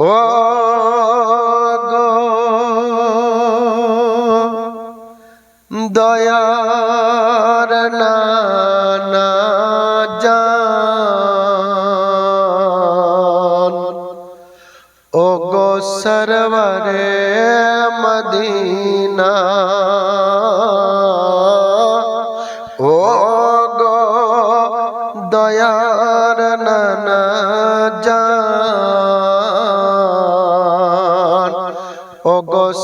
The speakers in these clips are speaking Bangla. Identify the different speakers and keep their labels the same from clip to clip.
Speaker 1: ও দয়ার নানা জান। ও গো সরবরে মদিনা।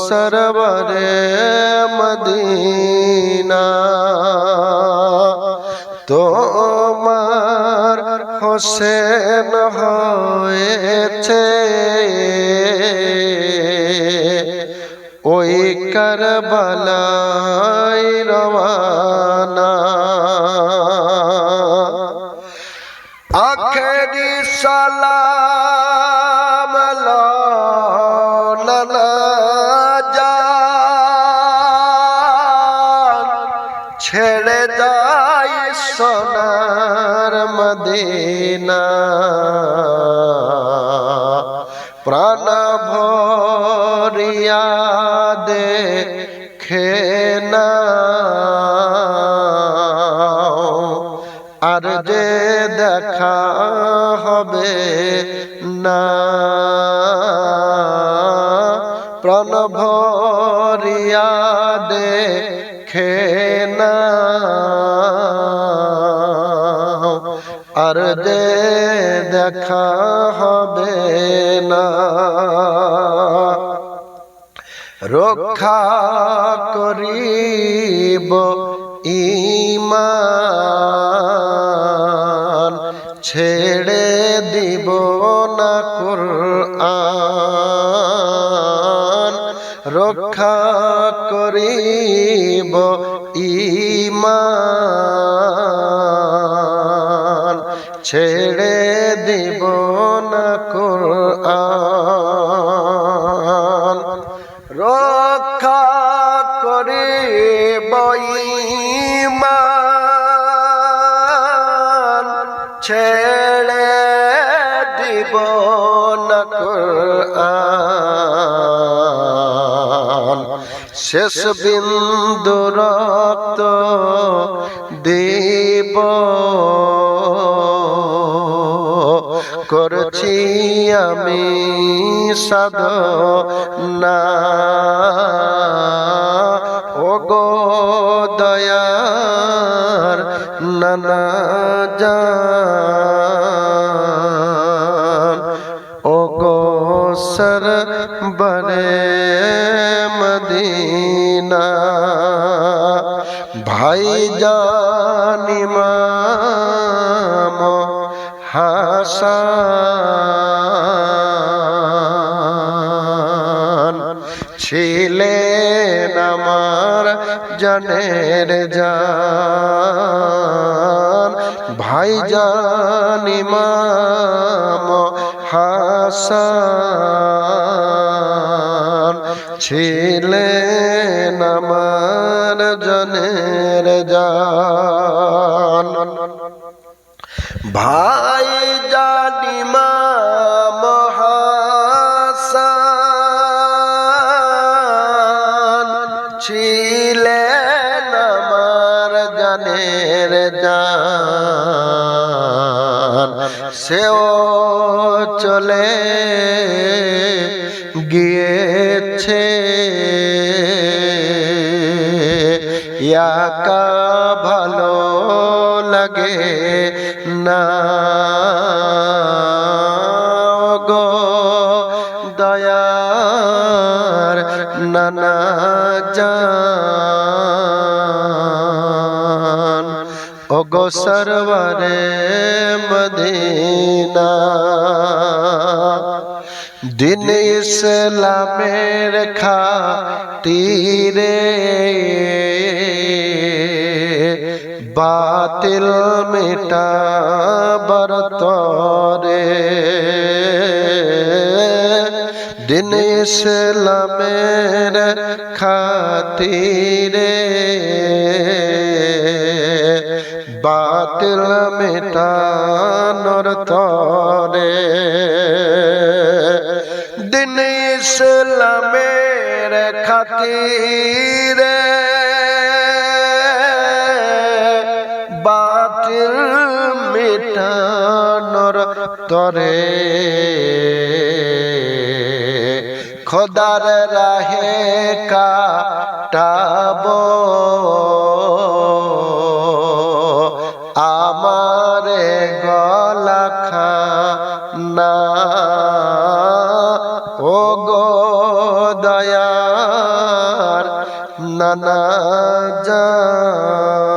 Speaker 1: সরবরে মদিনা। তোমার হোসেন হয়েছে। ওই করবলাই রওয়ানা। আখেরি সালাম ছেড়ে যাই সোনার মদিনা। প্রাণ ভরিয়া দেখে না আর যে দেখা হবে না। প্রাণ ভরিয়া দেখে আর যে দেখা হবে না। রক্ষা করিব ইমান ছেড়ে দিব না কোরআন। রক্ষা করিব ইমান ছেড়ে দিব না কোরআন। রক্ষা করিব ইমান ছেড়ে দিব না কোরআন। শেষ বিন্দু রক্ত দেব করছি আমি সাধ না। ও গো দয়ার নানা জান। ও গো সর বরে মদিনা। ভাই জানিমাম হাসান ছিলেন আমার জানের জান। ভাই জানিমাম হাসান। ছিলেন আমার জানের জান। ভাই জানিমা মহাসান ছিলেন আমার জানের জান। সেও চলে গিয়েছে। ইয়াকা ভালো লাগে না। গো দয়ার নানা জান। ও গো সরবরে মদিনা। দিন ইসলামের খাতিরে বাতিল মেটা বরতরে। দিন ইসলামের খাতিরে বাতিল মেটানোর তরে। ইসলামের খাতিরে মিটানোর তরে। খোদার রাহে কাটাব। আমারে গলা খানা। ও গো দয়ার নানা জান।